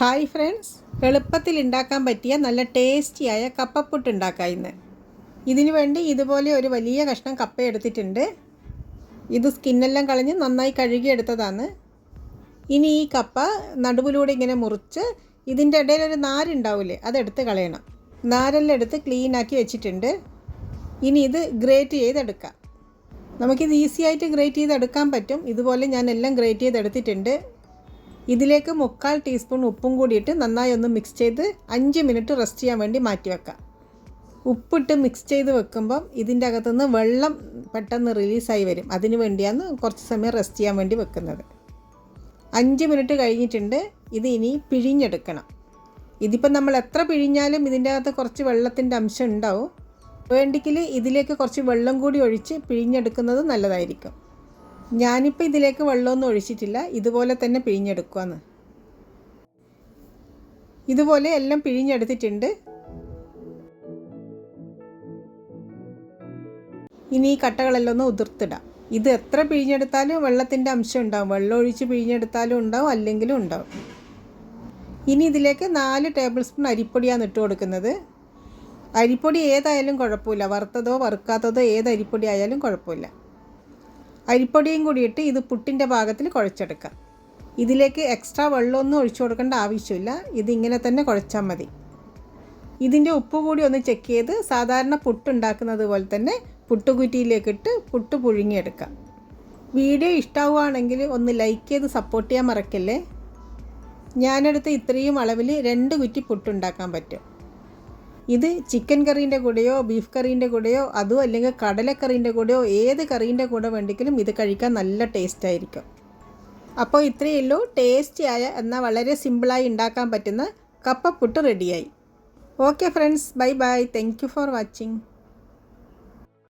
Hi friends. എളുപ്പത്തിൽ ഉണ്ടാക്കാൻ പറ്റിയ നല്ല ടേസ്റ്റിയായ കപ്പപ്പുട്ട് ഉണ്ടാക്കാം ഇന്ന്. ഇതിനു വേണ്ടി ഇതുപോലെ ഒരു വലിയ കഷ്ണം കപ്പ എടുത്തിട്ടുണ്ട്. ഇത് സ്കിന്നെല്ലാം കളഞ്ഞ് നന്നായി കഴുകിയെടുത്തതാണ്. ഇനി ഈ കപ്പ നടുവിലൂടെ ഇങ്ങനെ മുറിച്ച് ഇതിന്റെ ഇടയിൽ ഒരു നാരുണ്ടാവില്ലേ അതെടുത്ത് കളയണം. നാരെല്ലാം എടുത്ത് ക്ലീനാക്കി വെച്ചിട്ടുണ്ട്. ഇനി ഇത് ഗ്രേറ്റ് ചെയ്തെടുക്കാം. നമുക്കിത് ഈസി ആയിട്ട് ഗ്രേറ്റ് ചെയ്തെടുക്കാൻ പറ്റും. ഇതുപോലെ ഞാൻ എല്ലാം ഗ്രേറ്റ് ചെയ്തെടുത്തിട്ടുണ്ട്. ഇതിലേക്ക് മുക്കാൽ ടീസ്പൂൺ ഉപ്പും കൂടിയിട്ട് നന്നായി ഒന്ന് മിക്സ് ചെയ്ത് അഞ്ച് മിനിറ്റ് റെസ്റ്റ് ചെയ്യാൻ വേണ്ടി മാറ്റി വെക്കാം. ഉപ്പിട്ട് മിക്സ് ചെയ്ത് വെക്കുമ്പം ഇതിന്റെ അകത്തുനിന്ന് വെള്ളം പെട്ടെന്ന് റിലീസായി വരും. അതിന് വേണ്ടിയാണ് കുറച്ച് സമയം റെസ്റ്റ് ചെയ്യാൻ വേണ്ടി വെക്കുന്നത്. അഞ്ച് മിനിറ്റ് കഴിഞ്ഞിട്ടുണ്ട്. ഇത് ഇനി പിഴിഞ്ഞെടുക്കണം. ഇതിപ്പം നമ്മൾ എത്ര പിഴിഞ്ഞാലും ഇതിന്റെ അകത്ത് കുറച്ച് വെള്ളത്തിന്റെ അംശം ഉണ്ടാവും. വേണ്ടിക്കിൽ ഇതിലേക്ക് കുറച്ച് വെള്ളം കൂടി ഒഴിച്ച് പിഴിഞ്ഞെടുക്കുന്നത് നല്ലതായിരിക്കും. ഞാനിപ്പോൾ ഇതിലേക്ക് വെള്ളമൊന്നും ഒഴിച്ചിട്ടില്ല. ഇതുപോലെ തന്നെ പിഴിഞ്ഞെടുക്കുകയെന്ന് ഇതുപോലെ എല്ലാം പിഴിഞ്ഞെടുത്തിട്ടുണ്ട്. ഇനി ഈ കട്ടകളെല്ലാം ഒന്ന് ഉതിർത്തിടാം. ഇത് എത്ര പിഴിഞ്ഞെടുത്താലും വെള്ളത്തിന്റെ അംശം ഉണ്ടാവും. വെള്ളം ഒഴിച്ച് പിഴിഞ്ഞെടുത്താലും ഉണ്ടാവും അല്ലെങ്കിലും ഉണ്ടാവും. ഇനി ഇതിലേക്ക് നാല് ടേബിൾ സ്പൂൺ അരിപ്പൊടിയാണ് ഇട്ട് കൊടുക്കുന്നത്. അരിപ്പൊടി ഏതായാലും കുഴപ്പമില്ല. വറുത്തതോ വറുക്കാത്തതോ ഏത് അരിപ്പൊടി ആയാലും കുഴപ്പമില്ല. അരിപ്പൊടിയും കൂടി ഇട്ട് ഇത് പുട്ടിന്റെ പാകത്തിൽ കുഴച്ചെടുക്കാം. ഇതിലേക്ക് എക്സ്ട്രാ വെള്ളമൊന്നും ഒഴിച്ചു കൊടുക്കേണ്ട ആവശ്യമില്ല. ഇതിങ്ങനെ തന്നെ കുഴച്ചാൽ മതി. ഇതിന്റെ ഉപ്പ് കൂടി ഒന്ന് ചെക്ക് ചെയ്ത് സാധാരണ പുട്ടുണ്ടാക്കുന്നത് പോലെ തന്നെ പുട്ടുകുറ്റിയിലേക്കിട്ട് പുട്ട് പുഴുങ്ങിയെടുക്കാം. വീഡിയോ ഇഷ്ടമാവുകയാണെങ്കിൽ ഒന്ന് ലൈക്ക് ചെയ്ത് സപ്പോർട്ട് ചെയ്യാൻ മറക്കല്ലേ? ഞാനെടുത്ത് ഇത്രയും അളവിൽ രണ്ട് കുറ്റി പുട്ടുണ്ടാക്കാൻ പറ്റും. ഇത് ചിക്കൻ കറീന്റെ കൂടെയോ ബീഫ് കറീന്റെ കൂടെയോ അതോ അല്ലെങ്കിൽ കടലക്കറീന്റെ കൂടെയോ ഏത് കറീന്റെ കൂടെ വേണ്ടെങ്കിലും ഇത് കഴിക്കാൻ നല്ല ടേസ്റ്റ് ആയിരിക്കും. അപ്പോൾ ഇത്രയേ ഉള്ളൂ. ടേസ്റ്റിയായ എന്നാൽ വളരെ സിമ്പിളായി ഉണ്ടാക്കാൻ പറ്റുന്ന കപ്പപ്പുട്ട് റെഡിയായി okay friends bye bye thank for watching